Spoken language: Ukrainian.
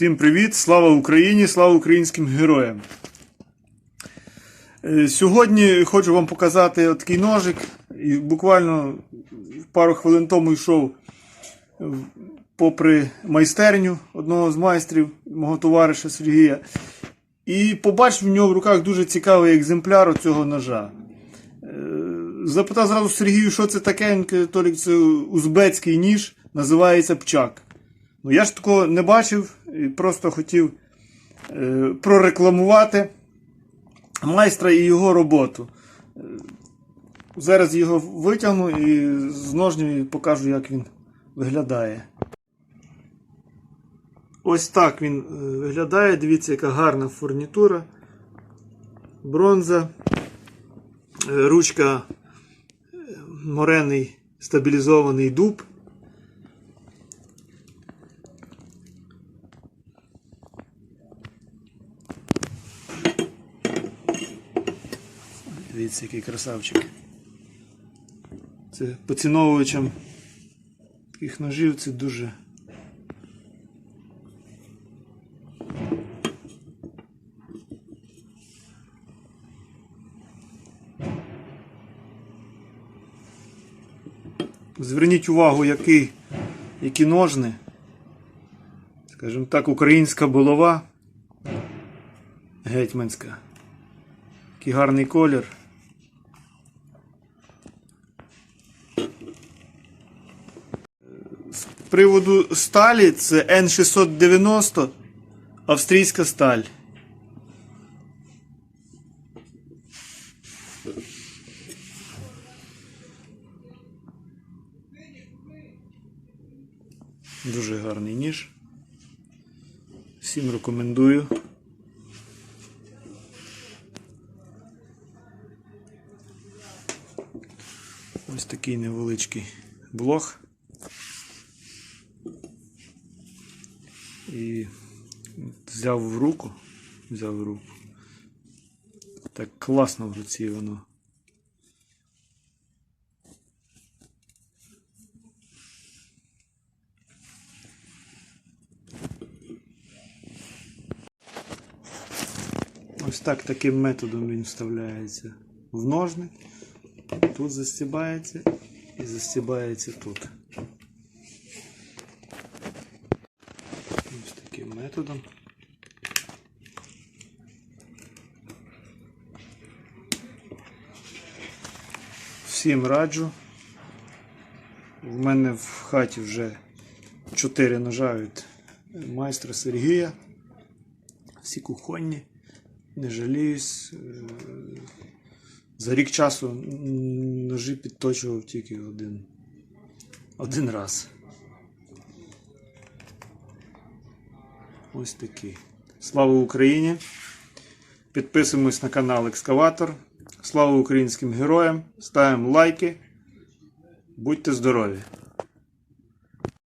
Всім привіт! Слава Україні! Слава українським героям! Е, Сьогодні хочу вам показати такий ножик. І буквально пару хвилин тому йшов попри майстерню одного з майстрів, мого товариша Сергія. І побачив в нього в руках дуже цікавий екземпляр цього ножа. Е, Запитав зразу Сергію, що це таке. Він каже, Толік, це узбецький ніж, називається пчак. Ну, я ж такого не бачив і просто хотів е, прорекламувати майстра і його роботу. Е, Зараз його витягну і з ножнів покажу, як він виглядає. Ось так він е, виглядає. Дивіться, яка гарна фурнітура. Бронза, е, ручка морений стабілізований дуб. Дивіться, який красавчик. Це поціновувачам таких ножів це дуже. Зверніть увагу, який, які ножни. Скажімо так, українська булава гетьманська. Який гарний колір. Приводу сталі це N690 австрійська сталь. Дуже гарний ніж. Всім рекомендую. Ось такий невеличкий блог. І взяв в руку. Взяв в руку. Так класно в руці воно. Ось так таким методом він вставляється в ножни. Тут застібається і застібається тут. Ось таким методом. Всім раджу. В мене в хаті вже 4 ножа від майстра Сергія. Всі кухонні. Не жаліюсь. Е, За рік часу ножі підточував тільки один, один раз. Ось такий. Слава Україні! Підписуємось на канал Екскаватор. Слава українським героям! Ставимо лайки. Будьте здорові!